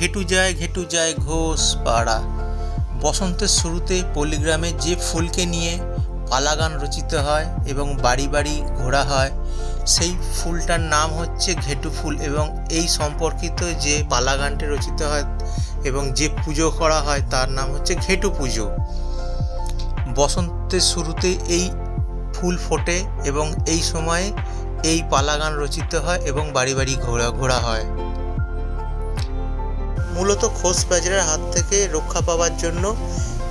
ঘেটু যায় ঘেটু যায় ঘোষ পাড়া। বসন্তের শুরুতে পল্লীগ্রামে যে ফুলকে নিয়ে পালাগান রচিত হয় এবং বাড়ি বাড়ি ঘোরা হয়, সেই ফুলটার নাম হচ্ছে ঘেটু ফুল এবং এই সম্পর্কিত যে পালাগানটি রচিত হয় এবং যে পুজো করা হয় তার নাম হচ্ছে ঘেটু পুজো। বসন্তের শুরুতে এই ফুল ফোটে এবং এই সময়ে এই পালাগান রচিত হয় এবং বাড়ি বাড়ি ঘোরা ঘোরা হয়। মূলত খোস প্যাজরার হাত থেকে রক্ষা পাওয়ার জন্য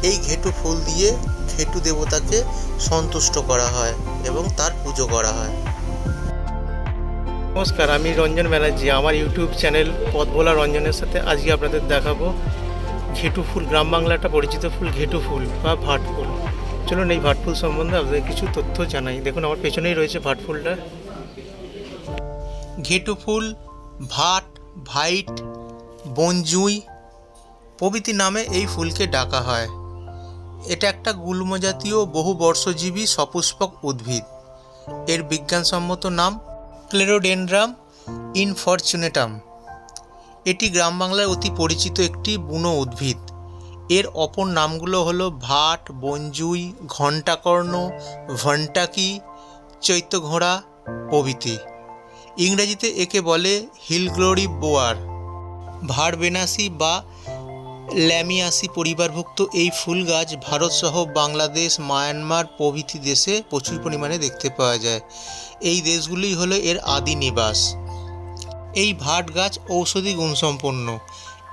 এই ঘেটু ফুল দিয়ে ঘেটু দেবতাকে সন্তুষ্ট করা হয় এবং তার পুজো করা হয়। নমস্কার আমি রঞ্জন ব্যানার্জি। আমার ইউটিউব চ্যানেল পথ ভোলা রঞ্জনের সাথে আজকে আপনাদের দেখাবো ঘেটু ফুল গ্রাম বাংলা একটা পরিচিত ফুল ঘেটু ফুল বা ভাট ফুল। চলুন এই ভাট ফুল সম্বন্ধে আপনাদের কিছু তথ্য জানাই। দেখুন আমার পেছনেই রয়েছে ভাট ফুলটা। ঘেটু ফুল ভাট ভাইট বনজুই প্রভৃতি নামে এই ফুলকে ডাকা হয়। এটা একটা গুল্ম জাতীয় বহু বর্ষজীবী সপুষ্পক উদ্ভিদ। এর বিজ্ঞানসম্মত নাম ক্লেরোডেনড্রাম ইনফরচুনেটাম। এটি গ্রাম বাংলায় অতি পরিচিত একটি বুনো উদ্ভিদ। এর অপর নামগুলো হলো ভাট, বনজুই, ঘণ্টাকর্ণ ভন্টাকি চৈত্যঘোড়া প্রভৃতি। ইংরেজিতে একে বলে হিলগ্লোরি বোয়ার। ভাড়বেনাসি বা ল্যামিয়াসি পরিবারভুক্ত এই ফুল গাছ ভারতসহ বাংলাদেশ, মায়ানমার প্রভৃতি দেশে প্রচুর পরিমাণে দেখতে পাওয়া যায়। এই দেশগুলি হলো এর আদি নিবাস। এই ভাট গাছ ঔষধি গুণসম্পন্ন।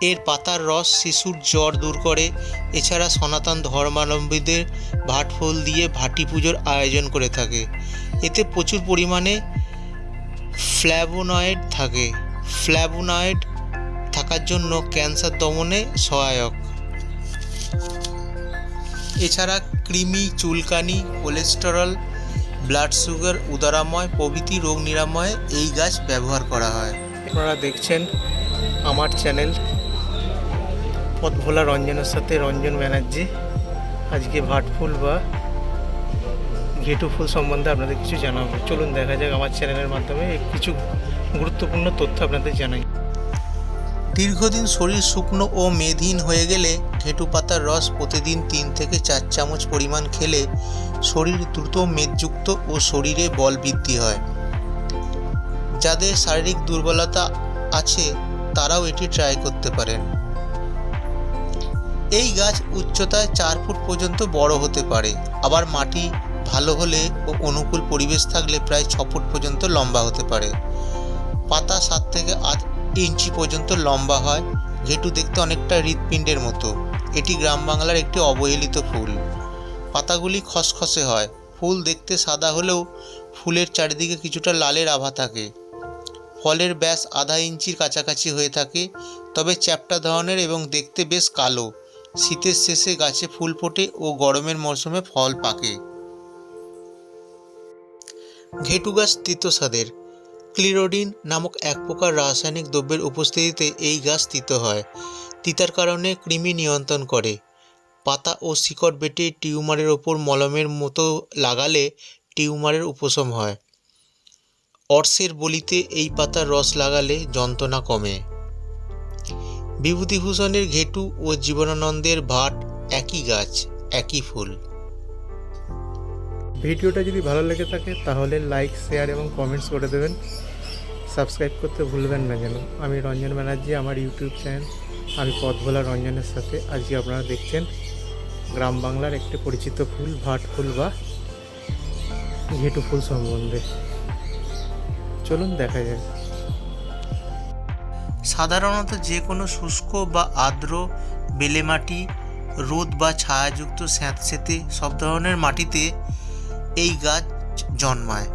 এর পাতার রস শিশুর জ্বর দূর করে। এছাড়া সনাতন ধর্মাবলম্বীদের ভাট ফুল দিয়ে ভাটি পুজোর আয়োজন করে থাকে। এতে প্রচুর পরিমাণে ফ্ল্যাভোনয়েড থাকে। ফ্ল্যাভোনয়েড থাকার জন্য ক্যান্সার দমনে সহায়ক। এছাড়া কৃমি, চুলকানি, কোলেস্টেরল, ব্লাড সুগার, উদারাময়, প্রভৃতি রোগ নিরাময়ে এই গাছ ব্যবহার করা হয়। আপনারা দেখছেন আমার চ্যানেল পথ ভোলা রঞ্জনের সাথে রঞ্জন ব্যানার্জি। আজকে ভাটফুল বা গেটু ফুল সম্বন্ধে আপনাদের কিছু জানাব। চলুন দেখা যাক আমার চ্যানেলের মাধ্যমে কিছু গুরুত্বপূর্ণ তথ্য আপনাদের জানাই। দীর্ঘদিন শরীর শুকনো ও মেদহীন হয়ে গেলে ঘেঁটু পাতার রস প্রতিদিন তিন থেকে চার চামচ পরিমাণ খেলে শরীর দ্রুত মেদযুক্ত ও শরীরে বল বৃদ্ধি হয়। যাদের শারীরিক দুর্বলতা আছে, তারাও এটি ট্রাই করতে পারেন। এই গাছ উচ্চতায় চার ফুট পর্যন্ত বড় হতে পারে। আবার মাটি ভালো হলে ও অনুকূল পরিবেশ থাকলে প্রায় ছ ফুট পর্যন্ত লম্বা হতে পারে। পাতা সাত থেকে আট ইঞ্চি পর্যন্ত লম্বা হয় ঘেটু দেখতে অনেকটা হৃৎপিণ্ডের মতো। এটি গ্রাম বাংলার একটি অবহেলিত ফুল। পাতাগুলি খসখসে হয়। ফুল দেখতে সাদা হলেও ফুলের চারিদিকে কিছুটা লালের আভা থাকে। ফলের ব্যাস আধা ইঞ্চির কাছাকাছি হয়ে থাকে, তবে চ্যাপ্টা ধরনের এবং দেখতে বেশ কালো। শীতের শেষে গাছে ফুল ফোটে ও গরমের মরশুমে ফল পাকে। ঘেটু গাছ তিতো স্বাদের ক্লিরোডিন নামক এক প্রকার রাসায়নিক দ্রব্যের উপস্থিতিতে এই গাছ তিত হয়। তিতার কারণে কৃমি নিয়ন্ত্রণ করে। পাতা ও শিকড় বেটে টিউমারের ওপর মলমের মতো লাগালে টিউমারের উপশম হয়। অর্শের বলিতে এই পাতার রস লাগালে যন্ত্রণা কমে। বিভূতিভূষণের ঘেটু ও জীবনানন্দের ভাট একই গাছ, একই ফুল। ভিডিওটা যদি ভালো লেগে থাকে, তাহলে লাইক শেয়ার এবং কমেন্টস করে দেবেন। সাবস্ক্রাইব করতে ভুলবেন না যেন। আমি রঞ্জন ব্যানার্জি, আমার ইউটিউব চ্যানেল আমি পথ ভোলা রঞ্জনের সাথে আজকে আপনারা দেখছেন গ্রাম বাংলার একটি পরিচিত ফুল, ভাট ফুল বা ঘেটু ফুল সম্বন্ধে। চলুন দেখা যায় সাধারণত যে কোনো শুষ্ক বা আর্দ্র বেলে মাটি রোদ বা ছায়াযুক্ত স্যাঁতসেঁতে সব ধরনের মাটিতে এই গাছ জন্মায়।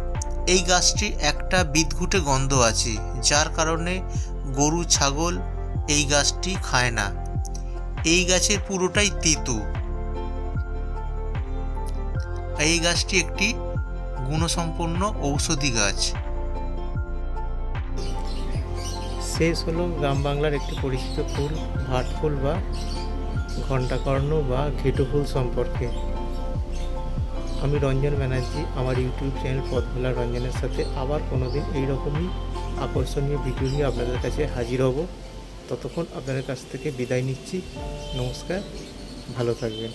এই গাছটি একটা বিদঘুটে গন্ধ আছে, যার কারণে গরু, ছাগল এই গাছটি খায় না। এই গাছের পুরোটাই তেতো। এই গাছটি একটি গুণসম্পন্ন ঔষধি গাছ। শেষ হলো গ্রাম বাংলার একটি পরিচিত ফুল, ভাট ফুল বা ঘণ্টাকর্ণ বা ঘেটু ফুল সম্পর্কে। আমি রঞ্জন ব্যানার্জি, আমার ইউটিউব চ্যানেল পদ্মলা রঞ্জনের সাথে আবার কোনো দিন এইরকমই আকর্ষণীয় ভিডিও নিয়ে আপনাদের কাছে হাজির হব। ততক্ষণ আপনাদের কাছ থেকে বিদায় নিচ্ছি। নমস্কার, ভালো থাকবেন।